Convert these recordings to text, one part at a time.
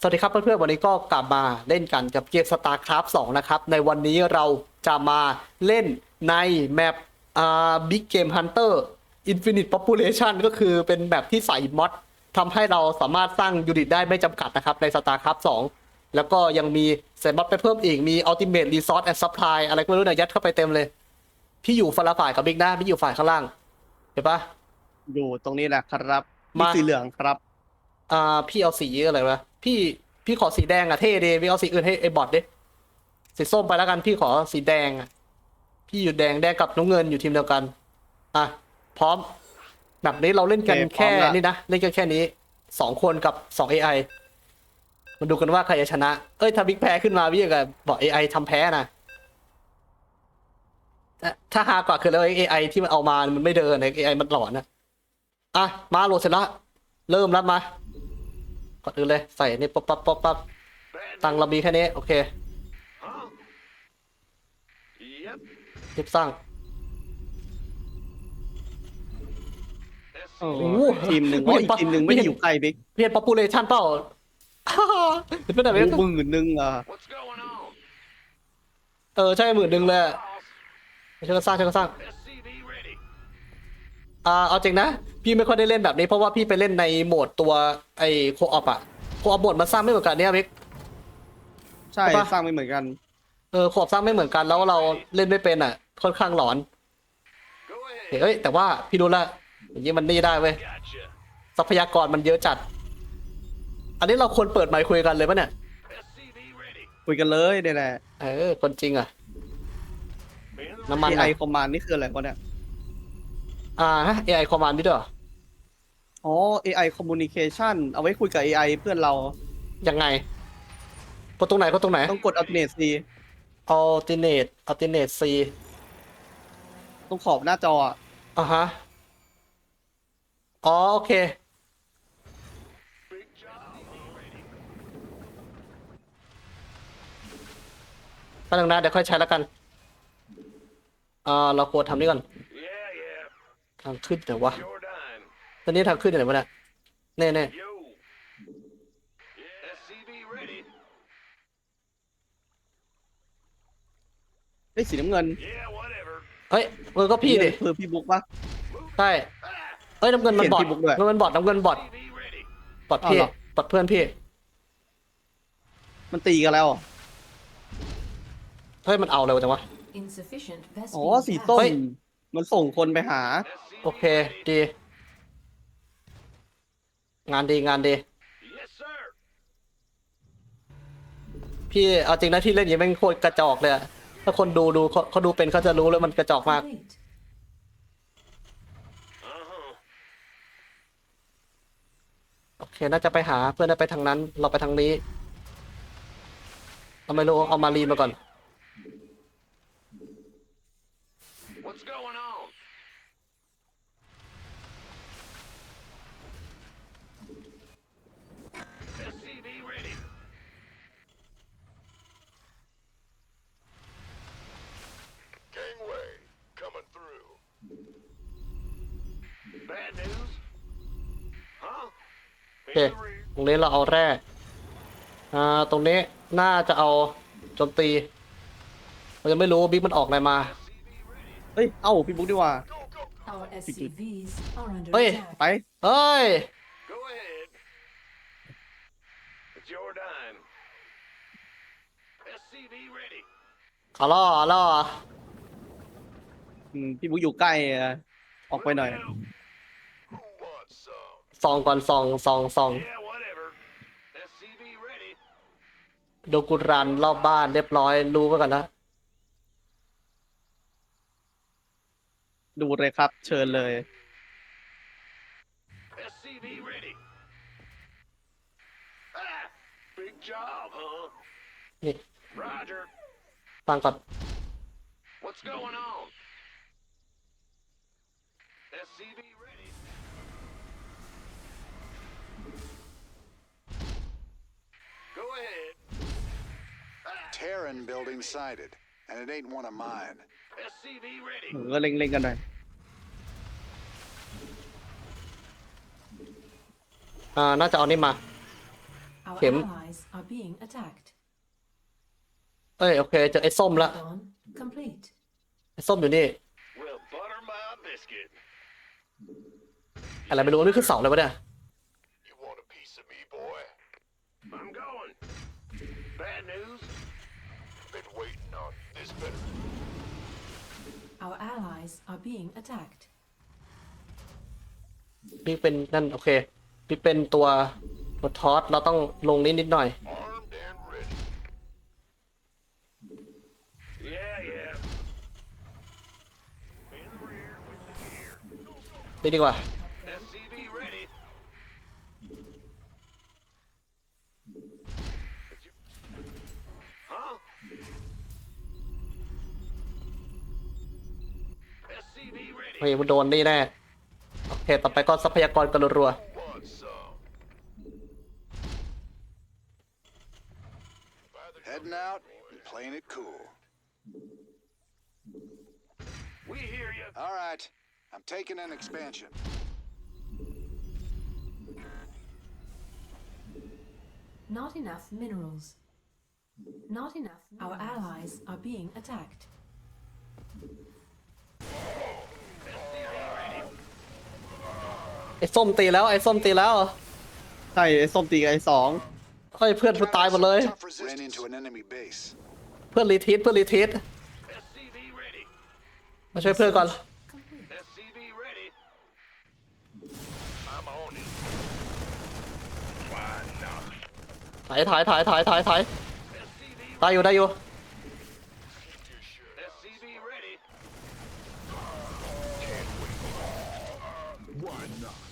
สวัสดีครับเพื่อนๆวันนี้ก็กลับมาเล่นกันกับเกม StarCraft 2 นะครับ ในวันนี้เราจะมาเล่นในแมปอ่า Big Game Hunter Infinite Population ก็คือเป็นแบบที่ใส่มอดทำให้เราสามารถสร้างยูนิตได้ไม่จำกัดนะครับ ใน StarCraft 2 แล้วก็ยังมีใส่มอดไปเพิ่มอีกมี Ultimate Resource and Supply อะไรก็ไม่รู้เนะยัดเข้าไปเต็มเลย พี่อยู่คนละฝ่ายกับบิ๊กนะพี่อยู่ฝ่ายข้างล่าง เห็นปะอยู่ตรงนี้แหละครับ มามีสีเหลืองครับ อ่าพี่เอาสีอะไรวะ พี่พี่ขอสีแดงอะเท่ดีพี่เอาสีอื่นให้ไอ้บอทดิสีส้มไปแล้วกันพี่ขอสีแดงอะพี่อยู่แดงแดงกับน้ำเงินอยู่ทีมเดียวกัน อะพร้อม แบบนี้เราเล่นกันโอเคพร้แค่อมละ นี้นะเล่นกันแค่นี้สองคนกับสอง AI มาดูกันว่าใครจะชนะ เอ้ยถ้าบิ๊กแพ้ขึ้นมาพี่ก็บอก AI ทำแพ้นะแต่ถ้าหากว่าคือแล้ว AI ที่มันเอามามันไม่เดินไอ้ AI มันหลอนนะอะมาโหลดเสร็จแล้วเริ่มรัดมา ก่อนอื่นเลยใส่นี่ปั๊บปั๊บปั๊บปั๊บตังค์เรามีแค่นี้ โอเค Huh? Yep. รีบสร้างโอ้โอ้โหทีมหนึ่งไม่โอ้เห็อีนกปะทีมหนึ่งไม่ไม่เห็นได้อยู่ใกล้บิ๊กเรียน population เปล่าเห็นไหมเนี่ยหมื่นหนึ่งอะ What's going on? เออใช่หมื่นหนึ่งเลยอะช่วยกันสร้างช่วยกันสร้าง SCV ready. อ่าเอาจริงนะ พี่ไม่ค่อยได้เล่นแบบนี้เพราะว่าพี่ไปเล่นในโหมดตัวไอ้โคออปอะโคออปโหมดมันสร้างไม่เหมือนกันเนี่ยมิก ใช่ใช่ปะ สร้างไม่เหมือนกัน เออโคออปสร้างไม่เหมือนกันแล้วเราเล่นไม่เป็นอะค่อนข้างหลอน Go เฮ้ ahead. ยแต่ว่าพี่รู้ละอย่างนี้มันนี่ได้เว้ย Gotcha. ทรัพยากรมันเยอะจัด อันนี้เราควรเปิดไมค์คุยกันเลยปะเนี่ย SCV ready. คุยกันเลยเนี่ยแหละ เออคนจริงอะ In the น้ำมัน AI อะ command นี่คืออะไรวะเนี่ย อ่าฮะ AI command นี่ด้วยเหรออ๋อ AI communication เอาไว้คุยกับ AI เพื่อนเรา ยังไงกดตรงไหนกดตรงไหน ต้องกด alternate C alternate alternate C ตรงขอบหน้าจออะอะฮะ อ๋อ โอเค big job. Ready. แป๊บนึงนะเดี๋ยวค่อยใช้แล้วกัน อ่า เราควรทำนี่ก่อน Yeah, yeah. ทางขึ้นเดี๋ยววะ Your dime. ตอนนี้ทางขึ้นอยู่ไหนวะเนี่ยเน่เน่ Yo. Yeah. SCV ready. เฮ้ยสีน้ำเงิน Yeah, whatever. เฮ้ยมันก็พี่ดิคือพี่บุ๊กปะใช่เอ้ยน้ำเงินมันบอดเขียนพี่บุ๊กด้วยน้ำเงินบอดน้ำเงินบอด SCV ready. บอดพี่อ้าวเหรอบอดเพื่อนพี่ มันตีกันแล้วเหรอเฮ้ยมันเอาเร็วจังวะ Insufficient อ๋อ Vespine สี gas. ส้เฮ้มยมันส่งคนไปหา SCV โอเค ดี งานดีงานดี Yes, sir. พี่เอาจริงนะที่เล่นอยังแม่งโคตรกระจอกเลยอะถ้าคนดูดูเขาเขาดูเป็นเขาจะรู้เลยมันกระจอกมาก Complete. Uh-huh. โอเค น่าจะไปหาเพื่อนน่าไปทางนั้น เราไปทางนี้เราไม่รู้เอามารีนมาก่อน What's going on? SCV ready. Gangway coming through. Bad news? Huh? โอเคตรงนี้เราเอาแร่อ่าตรงนี้น่าจะเอาโจมตีเรายังไม่รู้บิ๊กมันออกอะไรมา เฮ้ย เอ้าพี่บุ๊กดีกว่า Our SCVs are under Oi. attack. ไป เฮ้ย Go ahead. It's your dime. SCV ready. เอาล่อเอาล่ออืมพี่บุ๊กอยู่ใกล้อะออกไปหน่อย Who wants some? ซองก่อนซองซองซอง Yeah, whatever. SCV ready. ดูกุรันรอบบ้านเรียบร้อยรู้ไว้ก่อนนะ ดูเลยครับ เชิญเลย SCV ready. Ah, big job, huh? นี่ Roger. ฟังก่อน What's going on? SCV ready. Go ahead. Ah, Terran building sighted, and it ain't one of mine. SCV ready. ผมก็เล็งๆกันหน่อยอ่าน่าจะเอานี่มา Our Kim. allies are being attacked. เอ้ยโอเคเจอไอ้ส้มละ Add-on complete. ไอ้ส้มอยู่นี่ Well, butter my biscuit. อะไรไม่รู้นี่คือเสาเลยวะเนี่ย You want a piece of me, boy? I'm going. Bad news? Been waiting on this better. Our allies are being attacked. พี่เป็นนั่นโอเคพี่เป็นตัวตัวทอสเราต้องลงนิดนิดหน่อย Armed and ready. Yeah, yeah. In the rear with the gear. นี่ดีกว่า เฮ้ยมันโดนนี่แน่โอเคต่อไปก็ทรัพยากรกันรัว Want some? Heading out and playing it cool. We hear you. All right. I'm taking an expansion. Not enough minerals. Not enough. Our allies are being attacked. ไอ้ส้มตีแล้วไอ้ส้มตีแล้วใช่ไอ้ส้มตีกับไอ้สองเฮ้ยเพื่อนกูตายหมดเลย Ran into an enemy base. เพื่อนรีทีสเพื่อนรีทีส SCV ready. มาช่วยเพื่อนก่อน Complete. SCV ready. I'm on it. Why not? ถ่ายถ่ายถ่ายถ่ายถ่ายถ่าย SCV ได้อยู่ได้อยู่ Why not?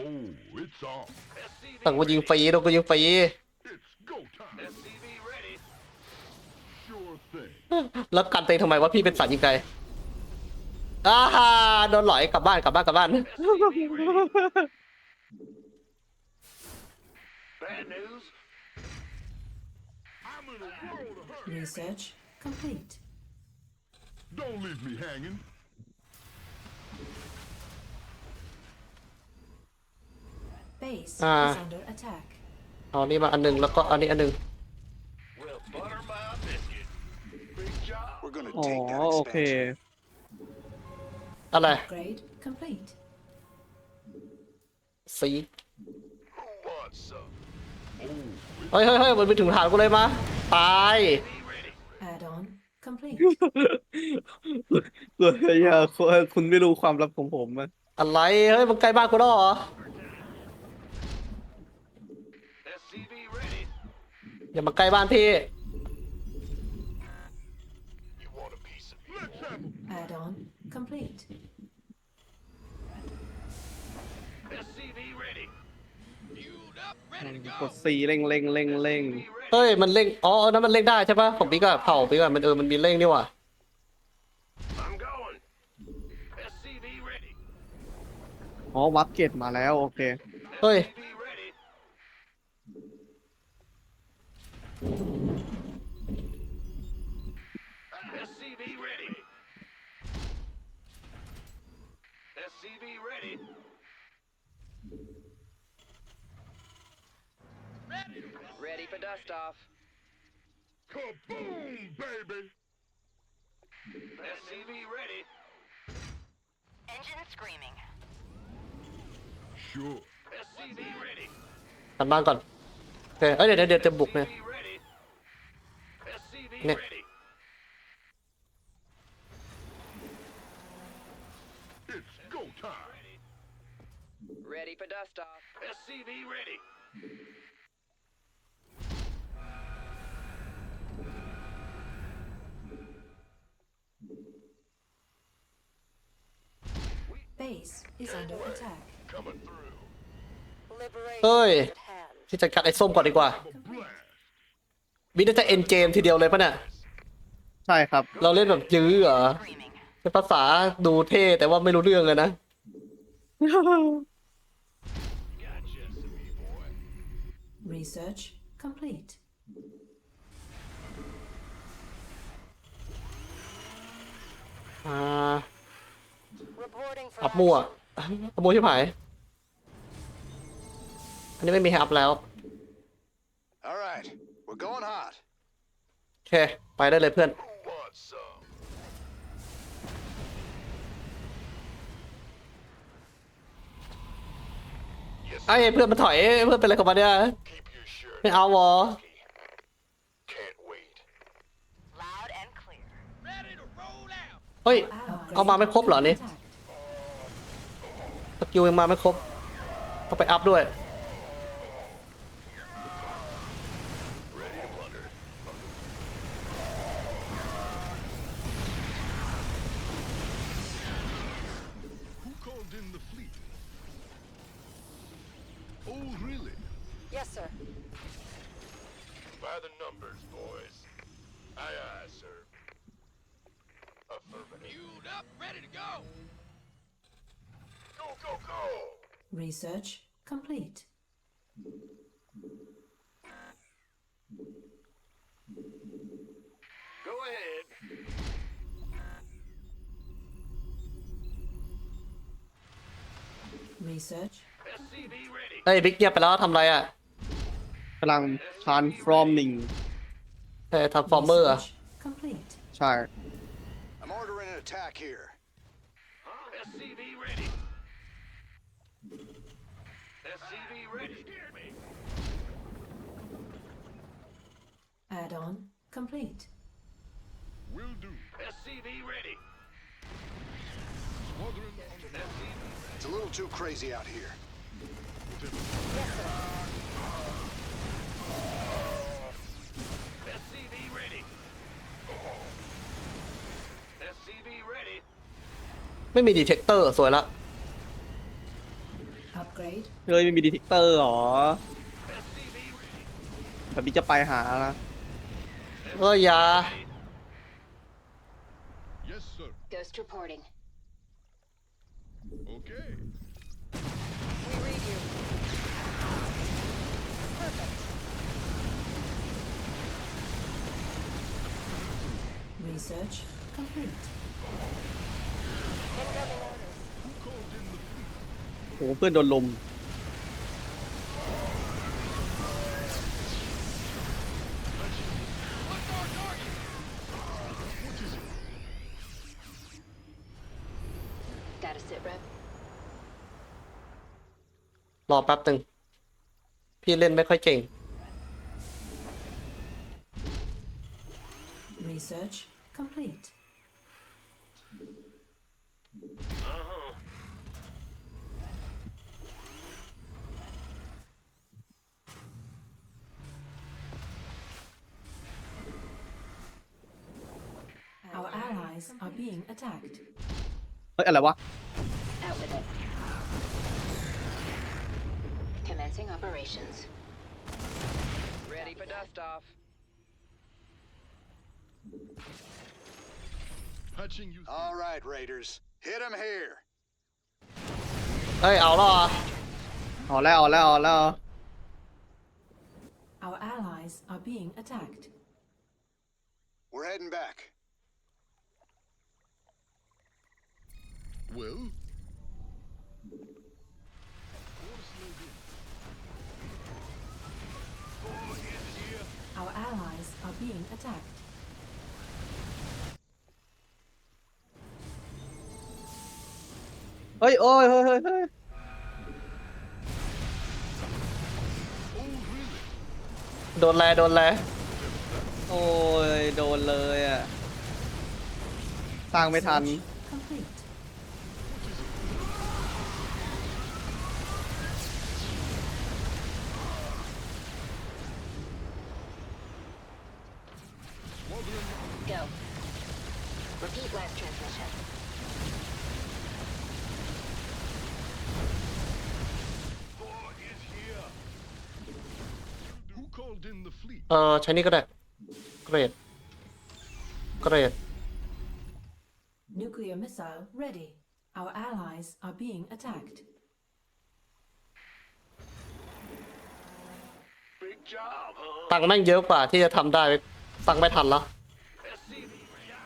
Oh, it's on. สั่งกูยิงฟรีโดนกูยิงฟรี It's go time. SCV ready. Sure thing. แล้วกันเตงทำไมวะพี่เป็นสัตว์ยิงไกลอ้าฮ่าโดนหลอยกลับบ้านกลับบ้านกลับบ้าน SCV ready. Bad news? I'm in a world of hurt. Research complete. Don't leave me hanging. Base Ah. is under attack. เอานี่มาอันหนึงแล้วก็อันนี้อันหนึง Well, butter my biscuit. Big job. We're gonna อ๋อ take that โอเค expansion. อะไร Upgrade complete. สี Who wants some? เฮ้ยเฮ้ยเฮ้ยมันไปถึงฐานกูเลยมา ตาย Be ready. Add-on complete. เลยอย่าคุณไม่รู้ความลับของผมอะอะไร เฮ้ย มันใกล้บ้านกูแล้วเหรอ อย่ามาใกล้บ้านพี่ You want a piece of me? Let's have 'em. Add-on complete. SCV ready. Fueled up, ready to ก go. ดซีเร่งเร่งเร่งเร่ง SCV ready. เฮ้ยมันเร่งอ๋ออันนั้นมันเร่งได้ใช่ปะของพี่ก็เผาพี่ก็มันเออมันมีเร่งนี่หว่า I'm going. SCV ready. อ๋อ วัดเกตมาแล้ว โอเค เฮ้ย SCV SCV ready. SCV ready. Ready for dust off. Kaboom, baby. SCV ready. Engine screaming. Sure. SCV ready. กันบ้านก่อน โอเค เอ้ยเดี๋ยวเดี๋ยวเดี๋ยวจะบุกเนี่ย SCV ready. SCV Nick. ready. It's go time. Ready for dust off. SCV ready. Base is under attack. Coming through. Liberation เฮ้ย is at hand. ที่จัดการไอ้ส้มก่อนดีกว่า Have a blast. วินจะเอ็นเกมทีเดียวเลยปะเนี่ย ใช่ครับ เราเล่นแบบยื้อเหรอ Screaming. เป็นภาษาดูเท่แต่ว่าไม่รู้เรื่องเลยนะ Gotcha, SCV boy. Research complete. อ่า Reporting for อัพมั่ว action. อัพมั่วชิบหายอันนี้ไม่มีให้อัพแล้ว SCV We're going hot. โอเคไปได้เลยเพื่อน Who wants some? Yes, ไอ้เพื่อนมันถอยเพื่อนเป็นอะไรกับมันเนี่ย keep your shirt ไม่เอาวะ Can't wait. Loud and clear. เฮ้ย Allies เอามาไม่ครบเหรอนี่ attacked. สกิลยังมาไม่ครบต้องไปอัพด้วย By the numbers, boys. Aye, aye, sir. Affirmative. Queued up, ready to go. Go, go, go. Research complete. Go ahead. Research SCV ready. เฮ้ยบิ๊กเงียบไปแล้วทำอะไรอ่ะ กำลัง transforming เฮ้ยทำฟอร์เมอร์อ่ะ research complete. ใช่ I'm ordering an attack here. Huh? SCV ready. SCV ready. Hear me. Add-on complete. Will do. SCV ready. Squadron on the SCV. It's a little too crazy out here. SCV ไม่มีดีเทคเตอร์สวยละ Upgrade เฮ้ยไม่มีดีเทคเตอร์หรอ SCV ready. แบบนี้จะไปหาละเอ้ยอยา Yes, sir. Ghost reporting. Okay. We read you. Perfect. research complete. Incoming orders. Who called in the fleet? โอ้โหเพื่อนโดนลม Data sit rep. รอแป๊บหนึ่งพี่เล่นไม่ค่อยเก่ง Research complete. allies are being attacked. เฮ้ย อะไรวะ Out with it. Commencing operations. Ready for dust off. Patching you. All right, Raiders. Hit 'em here. เฮ้ย เอาแล้วเหรอ เอาแล้วเอาแล้วเอาแล้ว Our allies are being attacked. We're heading back. Well, Our allies are being attacked. เฮ้ย โอ้ยเฮ้ยเฮ้ยเฮ้ยโดนแลโดนแลโอ้ย โดนเลยอะ สร้างไม่ทัน Complete. Go. Repeat last transmission. Four is here. who called in the fleet? เออใช้นี่ก็ได้ เกรด เกรด Nuclear missile ready. Our allies are being attacked. Big job, huh? ตังค์แม่งเยอะกว่าที่จะทำได้ ตังค์ไม่ทันละ SCV ready.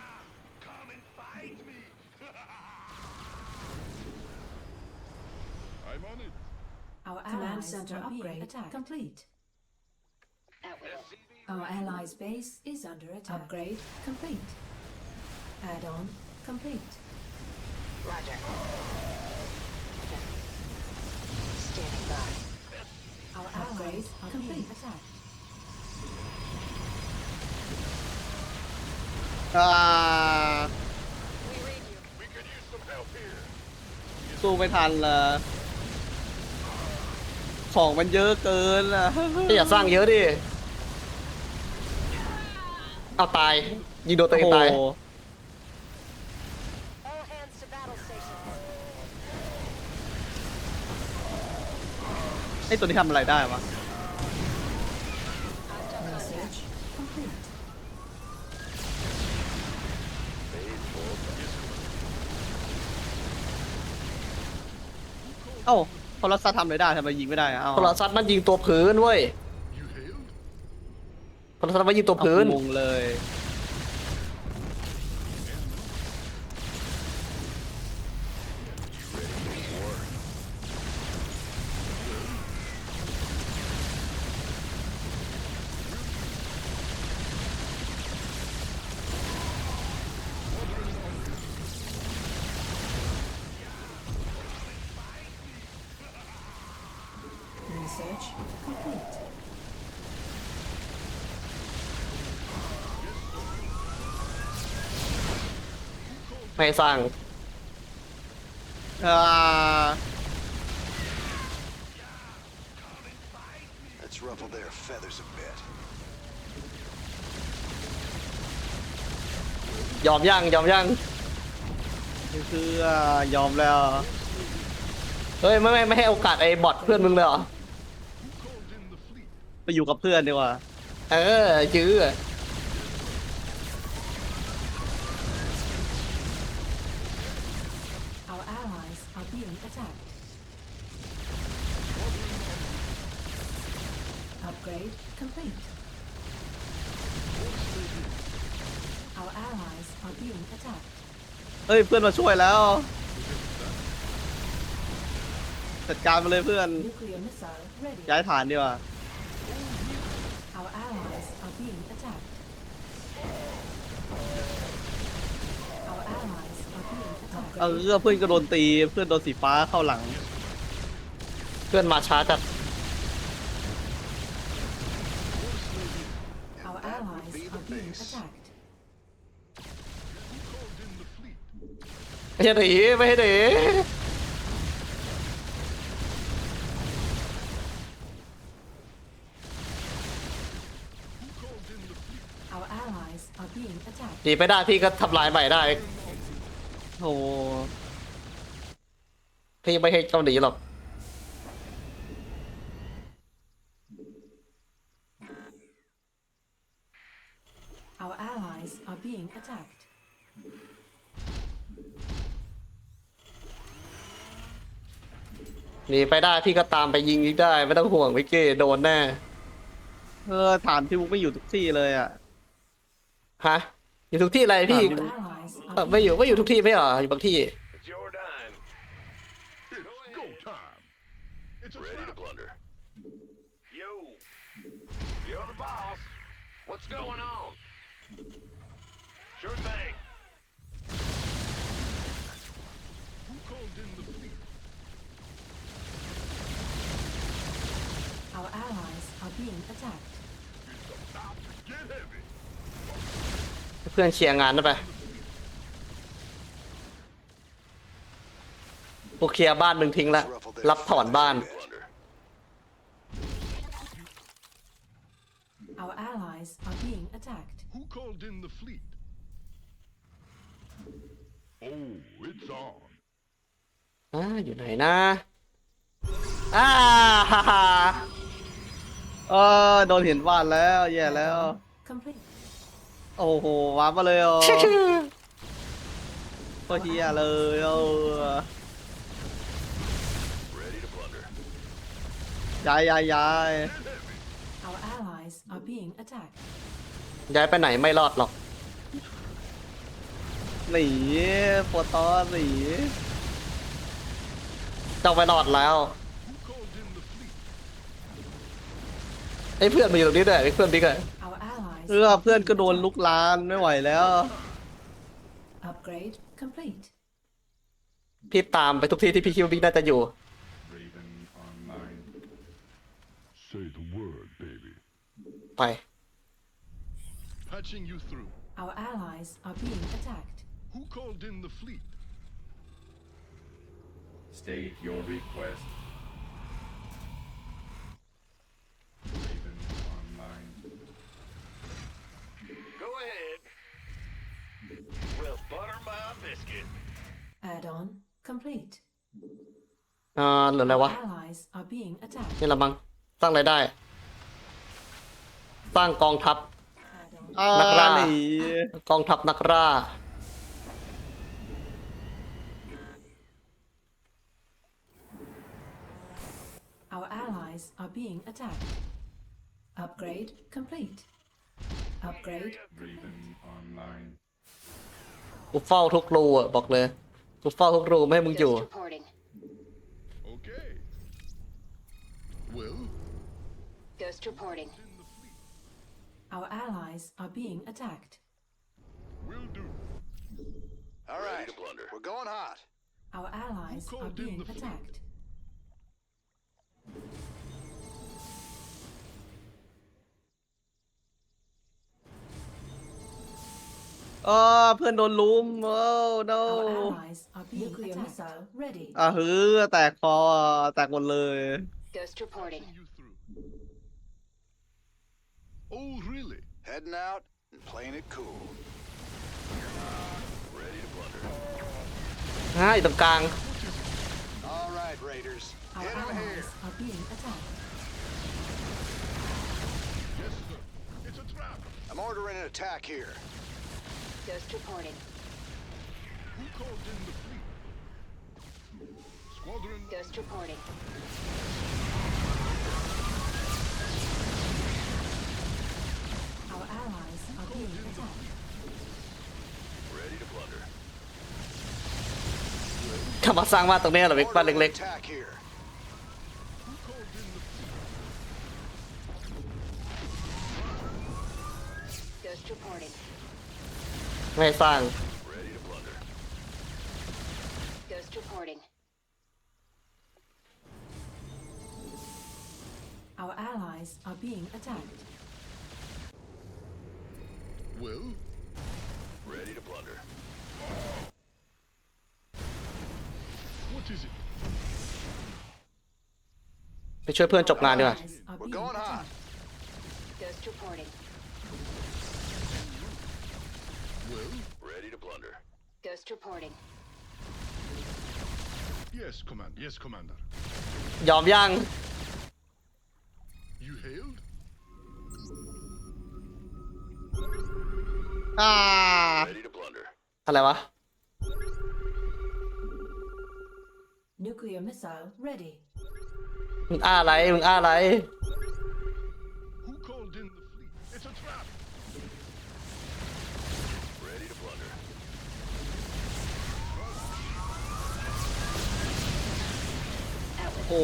Come and fight me. I'm on it. Our command center upgrade attacked. complete. Out with it. Our allies' base is under attack. Upgrade complete. Add-on complete. Roger. Standing by. Our allies are being attacked. อ่า We could use some help here. สู้ไม่ทันละ ของมันเยอะเกินอะอย่าสร้างเยอะดิเอาตาย ยิงโดนตัวเองตาย โอ้โห All hands to battle station. ไอตัวนี้ทำอะไรได้วะ Research complete. เอ้า โทรศัพท์ทำอะไรได้ทำไมยิงไม่ได้อะเอ้าโทรศัพท์มันยิงตัวพื้นเว้ย You hailed? โทรศัพท์มันยิงตัวเอาพื้น งงเลย ไม่ให้สร้างอ่า Let's ruffle their feathers a bit. ยอมยังยอมยังนี่คือยอมแล้ว เฮ้ยไม่ไม่ไม่ให้โอกาสไอ้บอทเพื่อนมึงเลยเหรอ Called in the fleet. ไปอยู่กับเพื่อนดีกว่า เออยื้อ เฮ้ยเพื่อนมาช่วยแล้ว จัดการมาเลยเพื่อน Nuclear missile ready. ย้ายฐานดีกว่า Our allies are being attacked. Our allies are being attacked. เออเพื่อนก็โดนตี เพื่อนโดนสีฟ้าเข้าหลัง เพื่อนมาช้าจัด Our that would allies be the are being base. attacked. Called in the fleet. ไม่ใช่หนีไม่ใช่หนี Called in the fleet. Our allies are being attacked. หนีไปได้พี่ก็ทำลายใหม่ได้โอ้โหพี่ไม่ให้เจ้าหนีหรอก Our allies are being attacked. หนีไปได้พี่ก็ตามไปยิงอีกได้ ไม่ต้องห่วงวิกกี้โดนแน่ เออฐานพี่มุกไม่อยู่ทุกที่เลยอะ ฮะ อยู่ทุกที่อะไรพี่ Our allies เออ are ไม่อยู่ไม่อยู่ทุกที่ไม่เหรออยู่บางที่ It's your dime. It's go time. It's a Ready to snap. plunder. Yo, you're the boss. What's going on? Sure thing. Who called in the fleet? our allies are being attacked. It's about to get heavy. เพื่อนเคลียร์งานนะไปกูเคลียร์บ้านมึงทิ้งละ Let's ruffle their รับถอน feathers บ้าน a bit. Plunder. Our allies are being attacked. Who called in the fleet? Oh, it's on. อ่าอยู่ไหนนะ อ่าฮ่าฮ่า เออโดนเห็นบ้านแล้ว แย่แล้ว Complete. โอ้โหวาร์ปมาเลยอ๋อก็เฮียเลยเออ Ready to plunder. ย้ายย้ายย้าย Our allies are being attacked. ย้ายไปไหนไม่รอดหรอก หนีโปรตอนหนี เจ้าไปรอดแล้ว Who called in the fleet? ไอ้เพื่อนมาอยู่ตรงนี้ด้วยไอ้เพื่อนบิ๊กอะ Our allies เออเพื่อนก็โดนลุกลานไม่ไหวแล้ว upgrade complete. พี่ตามไปทุกที่ที่พี่คิดว่าบิ๊กน่าจะอยู่ Raven online. Say the word, baby. ไป Patching you through. Our allies are being attacked. Who called in the fleet? State your request. Raven online. Go ahead. Well, butter my biscuit. Add-on complete. อ่าเหลืออะไรวะ Allies are being attacked. นี่ละมั้งสร้างรายได้ สร้างกองทัพ Add-on อ่านักล่าหนีกองทัพนักล่า Our allies are being attacked. Upgrade complete. Upgrade Raven online. กูเฝ้าทุกรูอ่ะบอกเลย กูเฝ้าทุกรูไม่ให้มึงอยู่ Ghost reporting. Okay. Well, Ghost reporting. in the fleet. Our allies are being attacked. Will do. All Ready right, to blunder. we're going hot. Our allies Who are called in being the fleet? attacked. เออเพื่อนโดนลุมโอ้ no Our allies are being Nuclear missile ready. อะฮือแตกคอแตกหมดเลย Ghost reporting. Patching you through. Oh, really? Heading out and playing it cool. Ready to blunder. ง่ายตรงกลาง All right, Raiders. Our Hit 'em here. allies are being attacked. Yes, sir. It's a trap. I'm ordering an attack here. Ghost reporting. Who called in the fleet? Squadron. Ghost reporting. Our allies are being attacked. Ready to blunder. เข้ามาสร้างบ้านตรงนี้เหรอบิ๊กบ้าน Ordering เล็ an ก attack here. Who called in the fleet? Ghost reporting. ๆ ไม่ให้สร้าง Ready to blunder. Ghost reporting. Our allies are being attacked. Well, Ready to blunder. what is it? ไปช่วยเพื่อนจบงานดีกว่า Allies are We're being going hot. attacked. Ghost reporting. Ghost reporting. yes, command. Yes, commander. ยอมยัง You hailed? อ่า Ready to blunder. อะไรวะ Nuclear missile ready. มึงอ้าอะไร มึงอ้าอะไร โอ้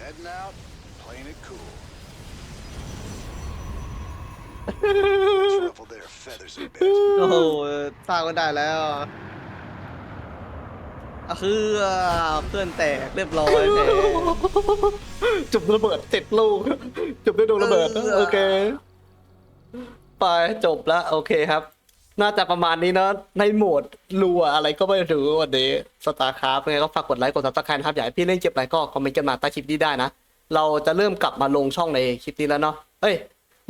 Heading out, playing it cool. Let's ruffle their feathers a bit. โอ้โหสร้างก็ได้แล้วอะคือเพื่อนแตกเรียบร้อยแพ้จุบระเบิดเจ็ดลูก จุบด้วยดวงระเบิด เออ โอเค ไปจบแล้วโอเคครับ น่าจะประมาณนี้เนอะในโหมดรัวอะไรก็ไม่รู้วันนี้สตาร์คราฟยังไงก็ฝากกดไลค์กดซับสไครต์นะครับอยากให้พี่เล่นเก็บอะไรก็คอมเมนต์กันมาใต้คลิปนี้ได้นะ เราจะเริ่มกลับมาลงช่องในคลิปนี้แล้วเนาะเอ้ย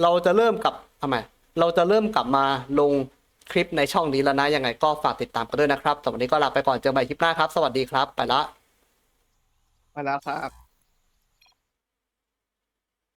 เราจะเริ่มกลับทำไมเราจะเริ่มกลับมาลงคลิปในช่องนี้แล้วนะยังไงก็ฝากติดตามกันด้วยนะครับสำหรับวันนี้ก็ลาไปก่อนเจอกันใหม่คลิปหน้าครับ สวัสดีครับ ไปละมาแล้วครับ